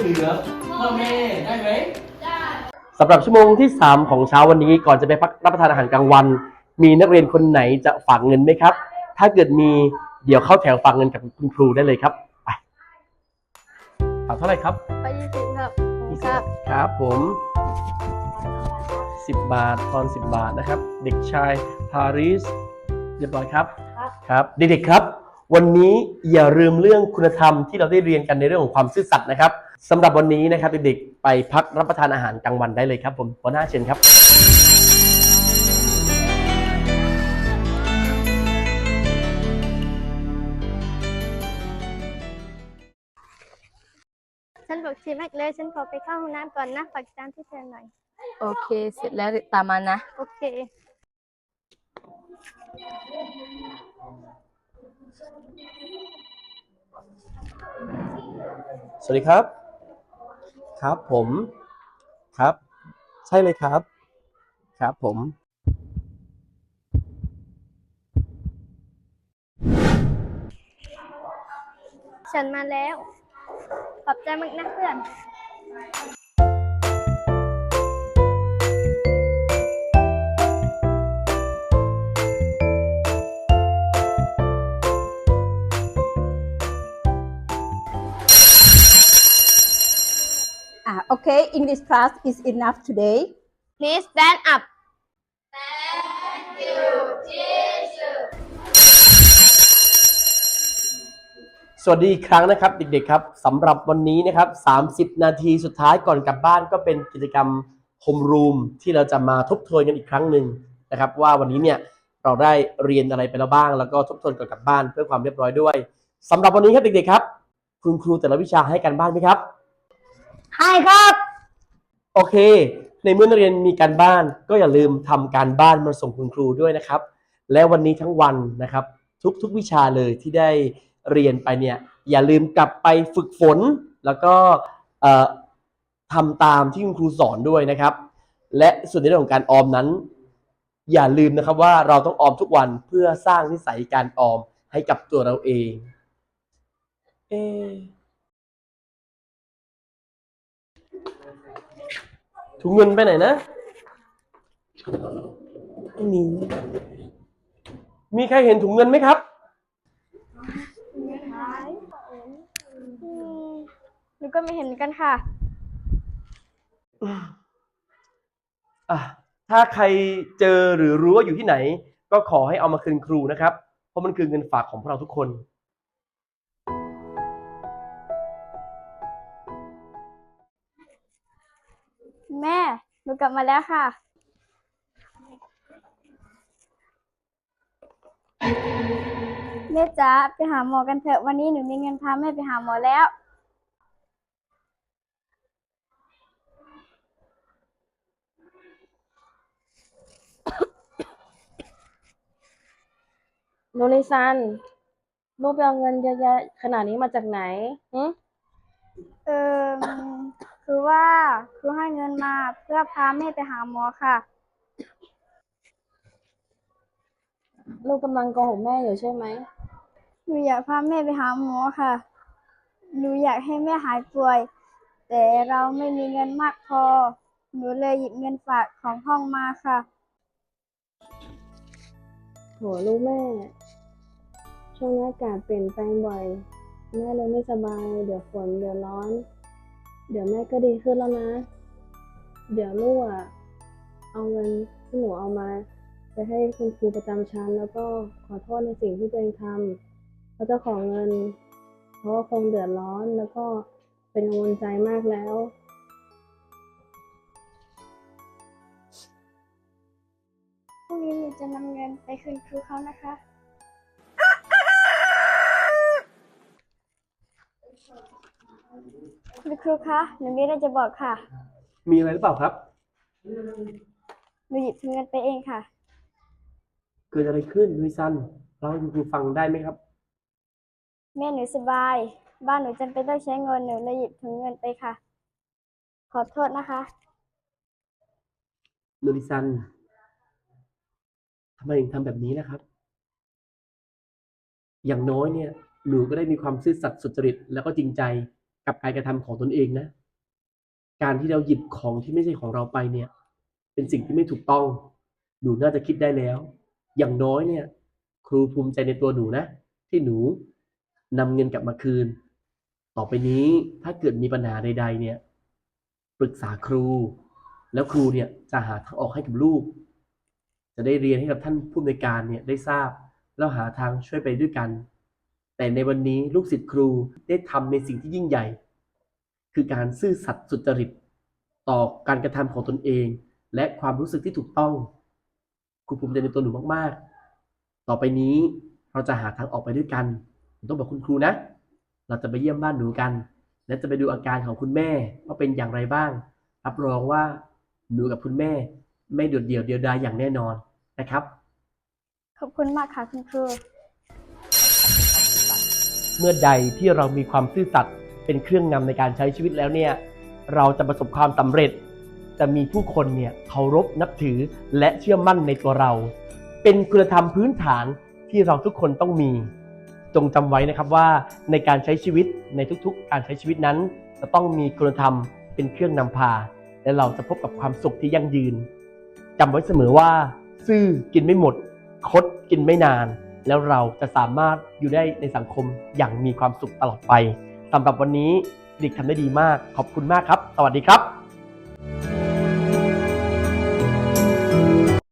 เหลือพ่อแม่ได้ไหมสำหรับชั่วโมงที่ 3 ของเช้าวันนี้ก่อนจะไปพักรับประทานอาหารกลางวัน มีนักเรียนคนไหนจะฝากเงินไหมครับ ถ้าเกิดมีเดี๋ยวเข้าแถวฝากเงินกับคุณครูได้เลยครับไปฝากเท่าไหร่ครับไปยี่สิบครับครับครับผมสิบบาทตอน 10 บาทนะครับ เด็กชายพาริสเรียบร้อยครับครับเด็กๆครับ วันนี้อย่าลืมเรื่องคุณธรรมที่เราได้เรียนกันในเรื่องของความซื่อสัตย์นะครับ สำหรับวันนี้นะครับเด็กๆไปพักรับประทานอาหารกลางวันได้เลยครับผมหัวหน้าเชิญครับฉันบอกทีแม็กเลย ฉันขอไปเข้าห้องน้ำก่อนนะฝากจานที่เธอหน่อย โอเค เสร็จแล้วตามมานะ โอเค สวัสดีครับ ครับผมครับ ใช่เลยครับ ครับผมฉันมาแล้ว ขอบใจมากนะเพื่อน okay, English class is enough today. Please stand up สวัสดีอีกครั้งนะครับเด็กๆครับสำหรับวันนี้นะครับ 30 นาทีสุดท้ายก่อนกลับบ้านก็เป็นกิจกรรมโฮมรูมที่เราจะมาทบทวนกันอีกครั้งหนึ่งนะครับ ว่าวันนี้เนี่ยเราได้เรียนอะไรไปแล้วบ้าง แล้วก็ทบทวนก่อนกลับบ้านเพื่อความเรียบร้อยด้วยสำหรับวันนี้ครับเด็กๆครับ คุณครูแต่ละวิชาให้กันบ้านไหมครับให้ครับ โอเค ในเมื่อนักเรียนมีการบ้านก็อย่าลืมทำการบ้านมาส่งคุณครูด้วยนะครับ และวันนี้ทั้งวันนะครับ ทุกๆวิชาเลยที่ได้เรียนไปเนี่ยอย่าลืมกลับไปฝึกฝน แล้วก็ทำตามที่คุณครูสอนด้วยนะครับ และส่วนในเรื่องของการออมนั้น อย่าลืมนะครับว่าเราต้องออมทุกวันเพื่อสร้างนิสัยการออมให้กับตัวเราเองเอ ถุงเงินไปไหนนะไม่มีมีใครเห็นถุงเงินไหมครับ หนูก็ไม่เห็นเหมือนกันค่ะ อะ ถ้าใครเจอหรือรู้ว่าอยู่ที่ไหน ก็ขอให้เอามาคืนครูนะครับ เพราะมันคือเงินฝากของพวกเราทุกคน แม่หนูกลับมาแล้วค่ะ แม่จ๋าไปหาหมอกันเถอะวันนี้หนูมีเงินพาแม่ไปหาหมอแล้ว โนริซัน ลูกไปเอาเงินเยอะแยะขนาดนี้มาจากไหนหึ เออ คือว่าครูให้เงินมาเพื่อพาแม่ไปหาหมอค่ะ ลูกกำลังโกหกแม่อยู่ใช่ไหม หนูอยากพาแม่ไปหาหมอค่ะ หนูอยากให้แม่หายป่วย แต่เราไม่มีเงินมากพอ หนูเลยหยิบเงินฝากของห้องมาค่ะโหลูกแม่ ช่วงนี้อากาศเปลี่ยนแปลงบ่อย แม่เลยไม่สบาย เดี๋ยวฝน เดี๋ยวร้อน เดี๋ยวแม่ก็ดีขึ้นแล้วนะ เดี๋ยวลูกอะเอาเงินที่หนูเอามา ไปให้คุณครูประจำชั้น แล้วก็ขอโทษในสิ่งที่ตัวเองทำเขาจะขอเงิน เพราะว่าคงเดือดร้อนแล้วก็เป็นกังวลใจมากแล้ว พรุ่งนี้หนูจะนำเงินไปคืนครูเขานะคะ คุณครูคะหนูมีอะไรจะบอกค่ะ มีอะไรหรือเปล่าครับ หนูหยิบเงินไปเองค่ะ เกิดอะไรขึ้นลุยซันเราให้คุณครูฟังได้ไหมครับ แม่หนูสบาย บ้านหนูจำเป็นต้องใช้เงินหนูเลยหยิบถุงเงินไปค่ะ ขอโทษนะคะนูริซันทำไมถึงทำแบบนี้นะครับ อย่างน้อยเนี่ย หนูก็ได้มีความซื่อสัตย์สุจริตแล้วก็จริงใจ กับการกระทำของตนเองนะ การที่เราหยิบของที่ไม่ใช่ของเราไปเนี่ย เป็นสิ่งที่ไม่ถูกต้องหนูน่าจะคิดได้แล้ว อย่างน้อยเนี่ย ครูภูมิใจในตัวหนูนะ ที่หนูนำเงินกลับมาคืน ต่อไปนี้ถ้าเกิดมีปัญหาใด ๆ เนี่ย ปรึกษาครู แล้วครูเนี่ยจะหาทางออกให้กับลูก จะได้เรียนให้กับท่านผู้อำนการเนี่ยได้ทราบ แล้วหาทางช่วยไปด้วยกัน แต่ในวันนี้ลูกศิษย์ครูได้ทำในสิ่งที่ยิ่งใหญ่ คือการซื่อสัตย์สุจริต ต่อการกระทำของตนเอง และความรู้สึกที่ถูกต้อง ครูภูมิใจในตัวหนูมากๆ ต่อไปนี้เราจะหาทางออกไปด้วยกันต้องบอกคุณครูนะ เราจะไปเยี่ยมบ้านหนูกัน และจะไปดูอาการของคุณแม่ว่าเป็นอย่างไรบ้าง รับรองว่าหนูกับคุณแม่ ไม่โดดเดี่ยวเดียวดายอย่างแน่นอนนะครับ ขอบคุณมากค่ะคุณครู เมื่อใดที่เรามีความซื่อสัตย์เป็นเครื่องนำในการใช้ชีวิตแล้วเนี่ยเราจะประสบความสำเร็จ จะมีผู้คนเนี่ยเคารพนับถือและเชื่อมั่นในตัวเรา เป็นคุณธรรมพื้นฐานที่เราทุกคนต้องมี จงจำไว้นะครับว่าในการใช้ชีวิตในทุกๆ การใช้ชีวิตนั้น จะต้องมีคุณธรรมเป็นเครื่องนำพา และเราจะพบกับความสุขที่ยั่งยืนจำไว้เสมอว่า ซื่อกินไม่หมด คดกินไม่นาน แล้วเราจะสามารถอยู่ได้ในสังคมอย่างมีความสุขตลอดไปสำหรับวันนี้เด็กทำได้ดีมาก ขอบคุณมากครับ สวัสดีครับ